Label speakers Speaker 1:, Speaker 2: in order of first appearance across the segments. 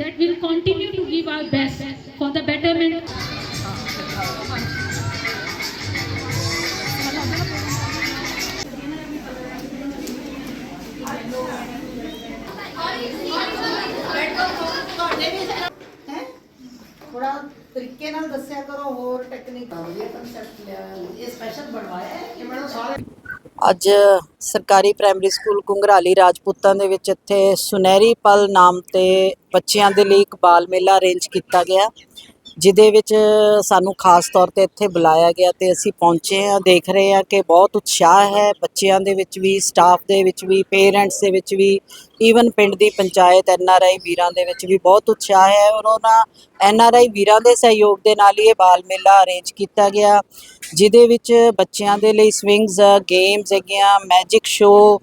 Speaker 1: that we'll continue to give our best for the betterment.
Speaker 2: तरीके दस्या करो होर टेक्निक ये स्पेशल बनवाया है मैडम सारे
Speaker 3: ਅੱਜ ਸਰਕਾਰੀ ਪ੍ਰਾਇਮਰੀ ਸਕੂਲ ਕੁੰਗਰਾਲੀ ਰਾਜਪੂਤਾਂ ਦੇ ਵਿੱਚ ਇੱਥੇ ਸੁਨਹਿਰੀ ਪਲ ਨਾਮ ਤੇ ਬੱਚਿਆਂ ਦੇ ਲਈ ਇੱਕ ਬਾਲ ਮੇਲਾ ਅਰੇਂਜ ਕੀਤਾ ਗਿਆ। ਜਿਹਦੇ ਵਿੱਚ ਸਾਨੂੰ ਖਾਸ ਤੌਰ ਤੇ ਇੱਥੇ ਬੁਲਾਇਆ ਗਿਆ ਤੇ ਅਸੀਂ ਪਹੁੰਚੇ ਹਾਂ, ਦੇਖ ਰਹੇ ਹਾਂ ਕਿ ਬਹੁਤ ਉਤਸ਼ਾਹ ਹੈ ਬੱਚਿਆਂ ਦੇ ਵਿੱਚ ਵੀ ਸਟਾਫ ਦੇ ਵਿੱਚ ਵੀ ਪੇਰੈਂਟਸ ਦੇ ਵਿੱਚ ਵੀ ਈਵਨ ਪਿੰਡ ਦੀ ਪੰਚਾਇਤ ਐਨ ਆਰ ਆਈ ਵੀਰਾਂ ਦੇ ਵਿੱਚ ਵੀ ਬਹੁਤ ਉਤਸ਼ਾਹ ਹੈ ਔਰ ਉਹਨਾਂ ਐਨ ਆਰ ਆਈ ਵੀਰਾਂ ਦੇ ਸਹਿਯੋਗ ਦੇ ਨਾਲ ਹੀ ਇਹ ਬਾਲ ਮੇਲਾ ਅਰੇਂਜ ਕੀਤਾ ਗਿਆ, ਜਿਹਦੇ ਵਿੱਚ ਬੱਚਿਆਂ ਦੇ ਲਈ ਸਵਿੰਗਸ ਗੇਮਸ ਹੈਗੀਆਂ ਮੈਜਿਕ ਸ਼ੋਅ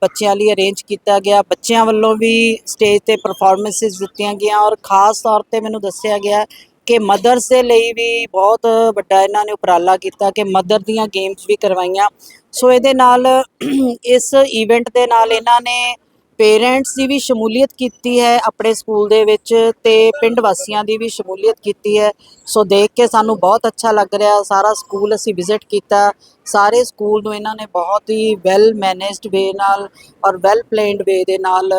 Speaker 3: ਬੱਚਿਆਂ ਲਈ ਅਰੇਂਜ ਕੀਤਾ ਗਿਆ, ਬੱਚਿਆਂ ਵੱਲੋਂ ਵੀ ਸਟੇਜ ਤੇ ਪਰਫਾਰਮੈਂਸਿਸ ਦਿੱਤੀਆਂ ਗਈਆਂ ਔਰ ਖਾਸ ਤੌਰ ਤੇ ਮੈਨੂੰ ਦੱਸਿਆ ਗਿਆ ਕਿ ਮਦਰਸ ਦੇ ਲਈ ਵੀ ਬਹੁਤ ਵੱਡਾ ਇਹਨਾਂ ਨੇ ਉਪਰਾਲਾ ਕੀਤਾ ਕਿ ਮਦਰ ਦੀਆਂ ਗੇਮਸ ਵੀ ਕਰਵਾਈਆਂ। ਸੋ ਇਹਦੇ ਨਾਲ ਇਸ ਇਵੈਂਟ ਦੇ ਨਾਲ ਇਹਨਾਂ ਨੇ ਪੇਰੈਂਟਸ ਦੀ ਵੀ ਸ਼ਮੂਲੀਅਤ ਕੀਤੀ ਹੈ ਆਪਣੇ ਸਕੂਲ ਦੇ ਵਿੱਚ ਤੇ ਪਿੰਡ ਵਾਸੀਆਂ ਦੀ ਵੀ ਸ਼ਮੂਲੀਅਤ ਕੀਤੀ ਹੈ। ਸੋ ਦੇਖ ਕੇ ਸਾਨੂੰ ਬਹੁਤ ਅੱਛਾ ਲੱਗ ਰਿਹਾ। ਸਾਰਾ ਸਕੂਲ ਅਸੀਂ ਵਿਜ਼ਿਟ ਕੀਤਾ। ਸਾਰੇ ਸਕੂਲ ਨੂੰ ਇਹਨਾਂ ਨੇ ਬਹੁਤ ਹੀ ਵੈਲ ਮੈਨੇਜਡ ਵੇ ਨਾਲ ਔਰ ਵੈਲ ਪਲੈਨਡ ਵੇ ਦੇ ਨਾਲ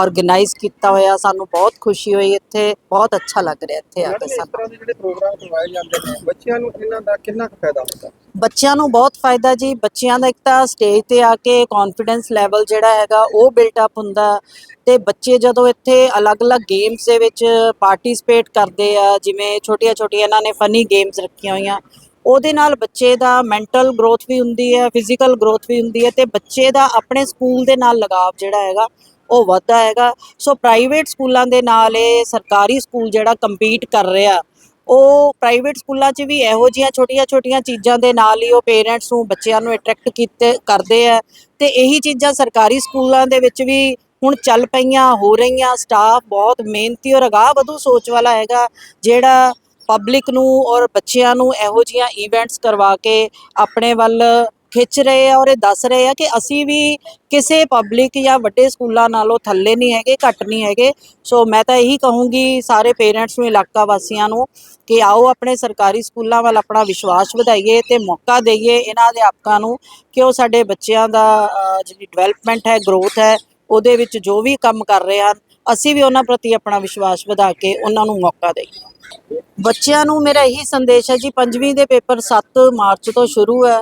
Speaker 3: ਆਰਗੇਨਾਈਜ਼ ਕੀਤਾ ਹੋਇਆ ਸਾਨੂੰ ਬਹੁਤ ਖੁਸ਼ੀ ਹੋਈ ਇੱਥੇ ਬਹੁਤ ਅੱਛਾ ਲੱਗ ਰਿਹਾ ਇੱਥੇ ਆ ਕੇ
Speaker 4: ਇਸ
Speaker 3: ਸਾਨੂੰ।
Speaker 4: ਤਰ੍ਹਾਂ ਦੇ ਜਿਹੜੇ ਪ੍ਰੋਗਰਾਮ ਕਰਵਾਏ ਜਾਂਦੇ ਨੇ ਬੱਚਿਆਂ ਨੂੰ ਇਹਨਾਂ ਦਾ ਕਿੰਨਾ ਕੁ ਫਾਇਦਾ ਹੁੰਦਾ?
Speaker 3: ਬੱਚਿਆਂ ਨੂੰ ਬਹੁਤ ਫਾਇਦਾ ਜੀ ਬੱਚਿਆਂ ਦਾ ਇੱਕ ਤਾਂ ਸਟੇਜ ਤੇ ਆ ਕੇ ਕੌਨਫੀਡੈਂਸ ਲੈਵਲ ਜਿਹੜਾ ਹੈਗਾ ਉਹ ਬਿਲਟ ਅਪ ਹੁੰਦਾ। ਤੇ ਬੱਚੇ ਜਦੋਂ ਇੱਥੇ ਅਲੱਗ-ਅਲੱਗ ਗੇਮਸ ਦੇ ਵਿੱਚ ਪਾਰਟਿਸਿਪੇਟ ਕਰਦੇ ਆ ਜਿਵੇਂ ਛੋਟੀਆਂ-ਛੋਟੀਆਂ ਇਹਨਾਂ ਨੇ ਫਨੀ ਗੇਮਸ ਰੱਖੀਆਂ ਹੋਈਆਂ ਉਹਦੇ ਨਾਲ ਬੱਚੇ ਦਾ ਮੈਂਟਲ ਗਰੋਥ ਵੀ ਹੁੰਦੀ ਹੈ ਫਿਜ਼ੀਕਲ ਗਰੋਥ ਵੀ ਹੁੰਦੀ ਹੈ ਤੇ ਬੱਚੇ ਦਾ ਆਪਣੇ ਸਕੂਲ ਦੇ ਨਾਲ ਲਗਾਵ ਜਿਹੜਾ ਹੈਗਾ ਉਹ ਵੱਧਦਾ ਹੈਗਾ। ਸੋ ਪ੍ਰਾਈਵੇਟ ਸਕੂਲਾਂ ਦੇ ਨਾਲ ਇਹ ਸਰਕਾਰੀ ਸਕੂਲ ਜਿਹੜਾ ਕੰਪੀਟ ਕਰ ਰਿਹਾ, ਉਹ ਪ੍ਰਾਈਵੇਟ ਸਕੂਲਾਂ 'ਚ ਵੀ ਇਹੋ ਜਿਹੀਆਂ ਛੋਟੀਆਂ-ਛੋਟੀਆਂ ਚੀਜ਼ਾਂ ਦੇ ਨਾਲ ਹੀ ਉਹ ਪੇਰੈਂਟਸ ਨੂੰ, ਬੱਚਿਆਂ ਨੂੰ ਅਟਰੈਕਟ ਕੀਤੇ, ਕਰਦੇ ਆ। ਤੇ ਇਹੀ ਚੀਜ਼ਾਂ ਸਰਕਾਰੀ ਸਕੂਲਾਂ ਦੇ ਵਿੱਚ ਵੀ ਹੁਣ ਚੱਲ ਪਈਆਂ, ਹੋ ਰਹੀਆਂ। ਸਟਾਫ ਬਹੁਤ ਮਿਹਨਤੀ ਔਰ ਅਗਾਹ ਵਧੂ ਸੋਚ ਵਾਲਾ ਹੈਗਾ, ਜਿਹੜਾ ਪਬਲਿਕ ਨੂੰ ਔਰ ਬੱਚਿਆਂ ਨੂੰ ਇਹੋ ਜਿਹੀਆਂ ਇਵੈਂਟਸ ਕਰਵਾ ਕੇ ਆਪਣੇ ਵੱਲ ਖਿੱਚ ਰਹੇ ਆ ਔਰ ਇਹ ਦੱਸ ਰਹੇ ਆ ਕਿ ਅਸੀਂ ਵੀ ਕਿਸੇ ਪਬਲਿਕ ਜਾਂ ਵੱਡੇ ਸਕੂਲਾਂ ਨਾਲੋਂ ਥੱਲੇ ਨਹੀਂ ਹੈਗੇ, ਘੱਟ ਨਹੀਂ ਹੈਗੇ। ਸੋ ਮੈਂ ਤਾਂ ਇਹੀ ਕਹੂੰਗੀ ਸਾਰੇ ਪੇਰੈਂਟਸ ਨੂੰ, ਇਲਾਕਾ ਵਾਸੀਆਂ ਨੂੰ ਕਿ ਆਓ ਆਪਣੇ ਸਰਕਾਰੀ ਸਕੂਲਾਂ ਵੱਲ ਆਪਣਾ ਵਿਸ਼ਵਾਸ ਵਧਾਈਏ ਤੇ ਮੌਕਾ ਦਈਏ ਇਹਨਾਂ ਅਧਿਆਪਕਾਂ ਨੂੰ ਕਿ ਉਹ ਸਾਡੇ ਬੱਚਿਆਂ ਦਾ ਜਿਹੜੀ ਡਿਵੈਲਪਮੈਂਟ ਹੈ ਗਰੋਥ ਹੈ, ਉਹਦੇ ਵਿੱਚ ਜੋ ਵੀ ਕੰਮ ਕਰ ਰਹੇ ਹਨ, ਅਸੀਂ ਵੀ ਉਹਨਾਂ ਪ੍ਰਤੀ ਆਪਣਾ ਵਿਸ਼ਵਾਸ ਵਧਾ ਕੇ ਉਹਨਾਂ ਨੂੰ ਮੌਕਾ ਦੇਈਏ। ਬੱਚਿਆਂ ਨੂੰ ਮੇਰਾ ਇਹੀ ਸੰਦੇਸ਼ ਹੈ ਜੀ, ਪੰਜਵੀਂ ਦੇ ਪੇਪਰ 7 ਮਾਰਚ ਤੋਂ ਸ਼ੁਰੂ ਹੈ।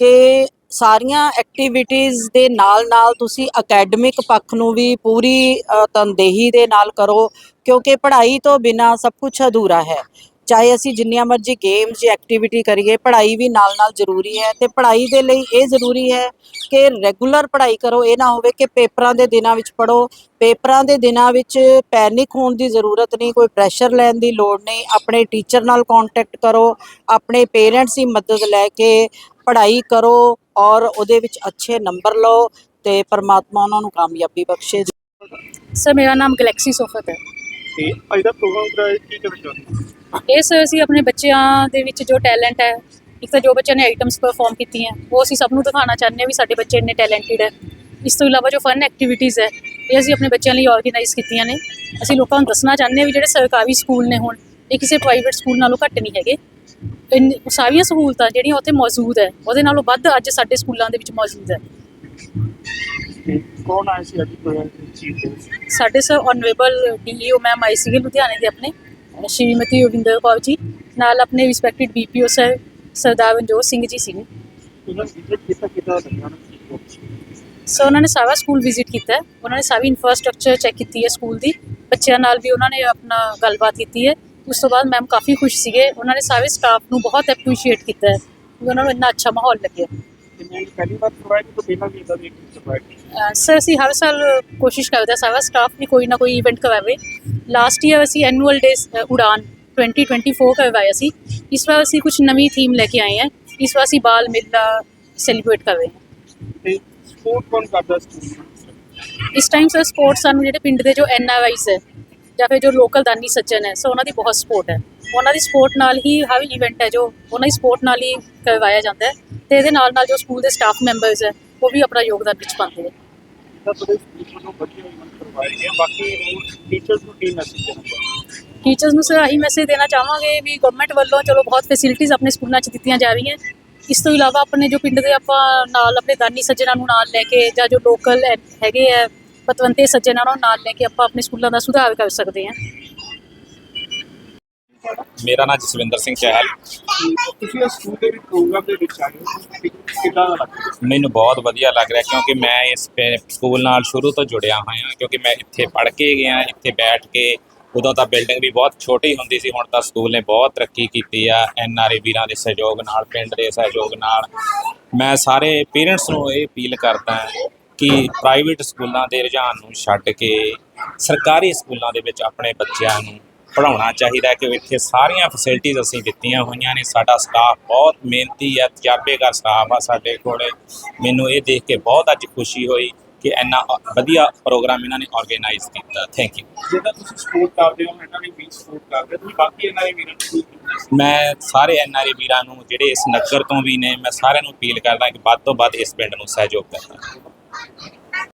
Speaker 3: ਕਿ ਸਾਰੀਆਂ ਐਕਟੀਵਿਟੀਜ਼ ਦੇ ਨਾਲ-ਨਾਲ ਤੁਸੀਂ ਅਕੈਡਮਿਕ ਪੱਖ ਨੂੰ ਵੀ ਪੂਰੀ ਤਨਦੇਹੀ ਦੇ ਨਾਲ ਕਰੋ, ਕਿਉਂਕਿ ਪੜ੍ਹਾਈ ਤੋਂ ਬਿਨਾ ਸਭ ਕੁਝ ਅਧੂਰਾ ਹੈ। ਚਾਹੇ ਅਸੀਂ ਜਿੰਨੀਆਂ ਮਰਜ਼ੀ ਗੇਮਸ ਜਾਂ ਐਕਟੀਵਿਟੀ ਕਰੀਏ, ਪੜ੍ਹਾਈ ਵੀ ਨਾਲ-ਨਾਲ ਜ਼ਰੂਰੀ ਹੈ ਤੇ ਪੜ੍ਹਾਈ ਦੇ ਲਈ ਇਹ ਜ਼ਰੂਰੀ ਹੈ ਕਿ ਰੈਗੂਲਰ ਪੜ੍ਹਾਈ ਕਰੋ, ਇਹ ਨਾ ਹੋਵੇ ਕਿ ਪੇਪਰਾਂ ਦੇ ਦਿਨਾਂ ਵਿੱਚ ਪੜੋ ਪੇਪਰਾਂ ਦੇ ਦਿਨਾਂ ਵਿੱਚ ਪੈਨਿਕ ਹੋਣ ਦੀ ਜ਼ਰੂਰਤ ਨਹੀਂ, ਕੋਈ ਪ੍ਰੈਸ਼ਰ ਲੈਣ ਦੀ ਲੋੜ ਨਹੀਂ, ਆਪਣੇ ਟੀਚਰ ਨਾਲ ਕੰਟੈਕਟ ਕਰੋ, ਆਪਣੇ ਪੇਰੈਂਟਸ ਦੀ ਮਦਦ ਲੈ ਕੇ ਪੜ੍ਹਾਈ ਕਰੋ ਔਰ ਉਹਦੇ ਵਿੱਚ ਅੱਛੇ ਨੰਬਰ ਲਓ ਤੇ ਪਰਮਾਤਮਾ ਉਹਨਾਂ ਨੂੰ ਕਾਮਯਾਬੀ ਬਖਸ਼ੇ।
Speaker 5: ਸਰ ਮੇਰਾ ਨਾਮ ਗਲੈਕਸੀ ਸੋਫਤ ਹੈ।
Speaker 4: ਤੇ ਅੱਜ ਦਾ ਪ੍ਰੋਗਰਾਮ ਕਰਾਇਆ ਕੀ ਕਹਿਣਾ ਚਾਹੁੰਦੇ
Speaker 5: ਇਹ ਸਰ ਅਸੀਂ ਆਪਣੇ ਬੱਚਿਆਂ ਦੇ ਵਿੱਚ ਜੋ ਟੈਲੈਂਟ ਹੈ, ਇੱਕ ਤਾਂ ਜੋ ਬੱਚਿਆਂ ਨੇ ਆਈਟਮਸ ਪਰਫਾਰਮ ਕੀਤੀਆਂ, ਉਹ ਅਸੀਂ ਸਭ ਨੂੰ ਦਿਖਾਉਣਾ ਚਾਹੁੰਦੇ ਹਾਂ ਵੀ ਸਾਡੇ ਬੱਚੇ ਇੰਨੇ ਟੈਲੈਂਟਡ ਹੈ। ਇਸ ਤੋਂ ਇਲਾਵਾ ਜੋ ਫਨ ਐਕਟੀਵਿਟੀਜ਼ ਹੈ, ਇਹ ਅਸੀਂ ਆਪਣੇ ਬੱਚਿਆਂ ਲਈ ਆਰਗੇਨਾਈਜ਼ ਕੀਤੀਆਂ ਨੇ। ਅਸੀਂ ਲੋਕਾਂ ਨੂੰ ਦੱਸਣਾ ਚਾਹੁੰਦੇ ਹਾਂ ਵੀ ਜਿਹੜੇ ਸਰਕਾਰੀ ਸਕੂਲ ਨੇ ਹੁਣ, ਇਹ ਕਿਸੇ ਪ੍ਰਾਈਵੇਟ ਸਕੂਲ ਨਾਲੋਂ ਘੱਟ ਨਹੀਂ ਹੈਗੇ। ਇੰਨ- ਸਾਰੀਆਂ ਸਹੂਲਤਾਂ ਜਿਹੜੀਆਂ ਉੱਥੇ ਮੌਜੂਦ ਹੈ, ਉਹਦੇ ਨਾਲੋਂ ਵੱਧ ਅੱਜ ਸਾਡੇ ਸਕੂਲਾਂ ਦੇ ਵਿੱਚ ਮੌਜੂਦ ਹੈ।
Speaker 4: ਤੇ ਕੌਣ ਆਇਆ ਸੀ ਅੱਜ ਪ੍ਰੋਗਰਾਮ ਦੀ ਚੀਫ ਗੈਸਟ
Speaker 5: ਸਾਡੇ ਸਰ ਆਨਰੇਬਲ ਡੀਈਓ ਮੈਮ ਆਈ ਸੀਗੇ ਲੁਧਿਆਣੇ ਦੇ ਆਪਣੇ ਸ਼੍ਰੀਮਤੀ ਰਵਿੰਦਰ ਕੌਰ ਜੀ ਨਾਲ ਆਪਣੇ respected BPO sir Sardar Manjot Singh ji ਸੀਗੇ।
Speaker 4: ਉਹਨਾਂ ਨੇ ਵਿਜ਼ਿਟ ਕੀਤਾ ਕਿਤਾ ਲੱਗਿਆ ਨਾ
Speaker 5: ਸੋ ਉਹਨਾਂ ਨੇ ਸਾਰਾ ਸਕੂਲ ਵਿਜ਼ਿਟ ਕੀਤਾ। ਉਹਨਾਂ ਨੇ ਸਾਰੀ ਇਨਫਰਾਸਟ੍ਰਕਚਰ ਚੈੱਕ ਕੀਤੀ ਹੈ ਸਕੂਲ ਦੀ। ਬੱਚਿਆਂ ਨਾਲ ਵੀ ਉਹਨਾਂ ਨੇ ਆਪਣਾ ਗੱਲਬਾਤ ਕੀਤੀ ਹੈ। ਉਸ ਤੋਂ ਬਾਅਦ ਮੈਮ ਕਾਫੀ ਖੁਸ਼ ਸੀਗੇ। ਉਹਨਾਂ ਨੇ ਸਾਰੇ ਸਟਾਫ ਨੂੰ ਬਹੁਤ ਐਪਰੀਸ਼ੀਏਟ ਕੀਤਾ ਹੈ ਕਿ ਉਹਨਾਂ ਨੂੰ ਇੰਨਾ ਅੱਛਾ ਮਾਹੌਲ ਲੱਗਿਆ।
Speaker 4: ਤੇ ਮੈਂ ਪਹਿਲੀ ਵਾਰ ਪ੍ਰੋਵਾਈਡ ਤੋਂ ਪਹਿਲਾਂ ਵੀ ਇਦਾਂ ਦੀ ਪ੍ਰੋਵਾਈਡ
Speaker 5: ਅਹ ਸਰ ਅਸੀਂ ਹਰ ਸਾਲ ਕੋਸ਼ਿਸ਼ ਕਰਦੇ ਹਾਂ ਸਾਰਾ ਸਟਾਫ ਵੀ ਕੋਈ ਨਾ ਕੋਈ ਇਵੈਂਟ ਕਰਵਾਵੇ। ਲਾਸਟ ਈਅਰ ਅਸੀਂ ਐਨੂਅਲ ਡੇਜ਼ ਉਡਾਨ 2024 ਕਰਵਾਇਆ ਸੀ। ਇਸ ਵਾਰ ਅਸੀਂ ਕੁਝ ਨਵੀਂ ਥੀਮ ਲੈ ਕੇ ਆਏ ਹਾਂ। ਇਸ ਵਾਰ ਅਸੀਂ ਬਾਲ ਮੇਲਾ ਸੈਲੀਬ੍ਰੇਟ ਕਰ ਰਹੇ ਹਾਂ।
Speaker 4: ਤੇ ਸਪੋਰਟ ਕੌਣ ਕਰਦਾ ਸਕੂਲ
Speaker 5: ਇਸ ਟਾਈਮ ਸਰ ਸਪੋਰਟ ਸਾਨੂੰ ਜਿਹੜੇ ਪਿੰਡ ਦੇ ਜੋ ਐਨ ਆਰ ਆਈਸ ਹੈ ਜਾਂ ਫਿਰ ਜੋ ਲੋਕਲ ਦਾਨੀ ਸੱਜਣ ਹੈ ਸੋ ਉਹਨਾਂ ਦੀ ਬਹੁਤ ਸਪੋਰਟ ਹੈ। ਉਹਨਾਂ ਦੀ ਸਪੋਰਟ ਨਾਲ ਹੀ ਹਰ ਇਵੈਂਟ ਹੈ ਜੋ ਉਹਨਾਂ ਦੀ ਸਪੋਰਟ ਨਾਲ ਹੀ ਕਰਵਾਇਆ ਜਾਂਦਾ ਹੈ। ਤੇ ਇਹਦੇ ਨਾਲ ਨਾਲ ਜੋ ਸਕੂਲ ਦੇ ਸਟਾਫ ਮੈਂਬਰਸ ਹੈ ਉਹ ਵੀ ਆਪਣਾ ਯੋਗਦਾਨ ਵਿੱਚ ਪਾਉਂਦੇ ਹੈ
Speaker 4: ਨੂੰ
Speaker 5: ਟੀਚਰਸ ਨੂੰ ਸਰ ਆਹੀ ਮੈਸੇਜ ਦੇਣਾ ਚਾਹਾਂਗੇ ਵੀ ਗਵਰਨਮੈਂਟ ਵੱਲੋਂ ਚਲੋ ਬਹੁਤ ਫੈਸਿਲਿਟੀਜ਼ ਆਪਣੇ ਸਕੂਲਾਂ 'ਚ ਦਿੱਤੀਆਂ ਜਾ ਰਹੀਆਂ। ਇਸ ਤੋਂ ਇਲਾਵਾ ਆਪਣੇ ਜੋ ਪਿੰਡ ਦੇ ਆਪਾਂ ਨਾਲ ਆਪਣੇ ਦਾਨੀ ਸੱਜਣਾ ਨੂੰ ਨਾਲ ਲੈ ਕੇ ਜਾਂ ਜੋ ਲੋਕਲ ਹੈਗੇ ਆ ਪਤਵੰਤੇ ਸੱਜਣਾ ਨੂੰ ਨਾਲ ਲੈ ਕੇ ਆਪਾਂ ਆਪਣੇ ਸਕੂਲਾਂ ਦਾ ਸੁਧਾਰ ਕਰ ਸਕਦੇ ਹਾਂ।
Speaker 6: ਮੇਰਾ ਨਾਮ ਜਸਵਿੰਦਰ ਸਿੰਘ ਚਹਿਲ।
Speaker 4: ਤੁਸੀਂ ਇਸ ਸਕੂਲ ਦੇ ਵਿੱਚ ਪ੍ਰੋਗਰਾਮ ਦੇ ਵਿੱਚ ਆਏ ਹੋ ਕਿੱਦਾਂ ਦਾ ਲੱਗਦਾ
Speaker 6: ਮੈਨੂੰ ਬਹੁਤ ਵਧੀਆ ਲੱਗ ਰਿਹਾ ਕਿਉਂਕਿ ਮੈਂ ਇਸ ਪੇ- ਸਕੂਲ ਨਾਲ ਸ਼ੁਰੂ ਤੋਂ ਜੁੜਿਆ ਹੋਇਆ ਕਿਉਂਕਿ ਮੈਂ ਇੱਥੇ ਪੜ੍ਹ ਕੇ ਗਿਆ ਇੱਥੇ ਬੈਠ ਕੇ ਉਦੋਂ ਤਾਂ ਬਿਲਡਿੰਗ ਵੀ ਬਹੁਤ ਛੋਟੀ ਹੁੰਦੀ ਸੀ ਹੁਣ ਤਾਂ ਸਕੂਲ ਨੇ ਬਹੁਤ ਤਰੱਕੀ ਕੀਤੀ ਆ ਐਨ ਆਰ ਆਈ ਵੀਰਾਂ ਦੇ ਸਹਿਯੋਗ ਨਾਲ ਪਿੰਡ ਦੇ ਸਹਿਯੋਗ ਨਾਲ। ਮੈਂ ਸਾਰੇ ਪੇਰੈਂਟਸ ਨੂੰ ਇਹ ਅਪੀਲ ਕਰਦਾ ਕਿ ਪ੍ਰਾਈਵੇਟ ਸਕੂਲਾਂ ਦੇ ਰੁਝਾਨ ਨੂੰ ਛੱਡ ਕੇ ਸਰਕਾਰੀ ਸਕੂਲਾਂ ਦੇ ਵਿੱਚ ਆਪਣੇ ਬੱਚਿਆਂ ਨੂੰ ਪੜ੍ਹਾਉਣਾ ਚਾਹੀਦਾ ਕਿ ਇੱਥੇ ਸਾਰੀਆਂ ਫੈਸਿਲਿਟੀਆਂ ਅਸੀਂ ਦਿੱਤੀਆਂ ਹੋਈਆਂ ਨੇ ਸਾਡਾ ਸਟਾਫ ਬਹੁਤ ਮਿਹਨਤੀ ਹੈ ਤਜਰਬੇਕਾਰ ਸਟਾਫ ਆ ਸਾਡੇ ਕੋਲੇ। ਮੈਨੂੰ ਇਹ ਦੇਖ ਕੇ ਬਹੁਤ ਅੱਜ ਖੁਸ਼ੀ ਹੋਈ ਕਿ ਇੰਨਾ ਵਧੀਆ ਪ੍ਰੋਗਰਾਮ ਇਹਨਾਂ ਨੇ ਆਰਗੇਨਾਈਜ਼ ਕੀਤਾ। ਥੈਂਕ ਯੂ
Speaker 4: ਜਿਹਦਾ ਤੁਸੀਂ ਸਪੋਰਟ ਕਰਦੇ ਹੋ ਇਹਨਾਂ ਨੇ ਵੀ ਸਪੋਰਟ ਕਰਦੇ ਤੁਸੀਂ ਬਾਕੀ ਇਹਨਾਂ ਦੇ ਵੀਰਾਂ ਨੂੰ
Speaker 6: ਮੈਂ ਸਾਰੇ ਐਨਆਰਏ ਵੀਰਾਂ ਨੂੰ ਜਿਹੜੇ ਇਸ ਨਗਰ ਤੋਂ ਵੀ ਨੇ ਮੈਂ ਸਾਰਿਆਂ ਨੂੰ ਅਪੀਲ ਕਰਦਾ ਕਿ ਵੱਧ ਤੋਂ ਵੱਧ ਇਸ ਪਿੰਡ ਨੂੰ ਸਹਿਯੋਗ ਕਰਨਾ।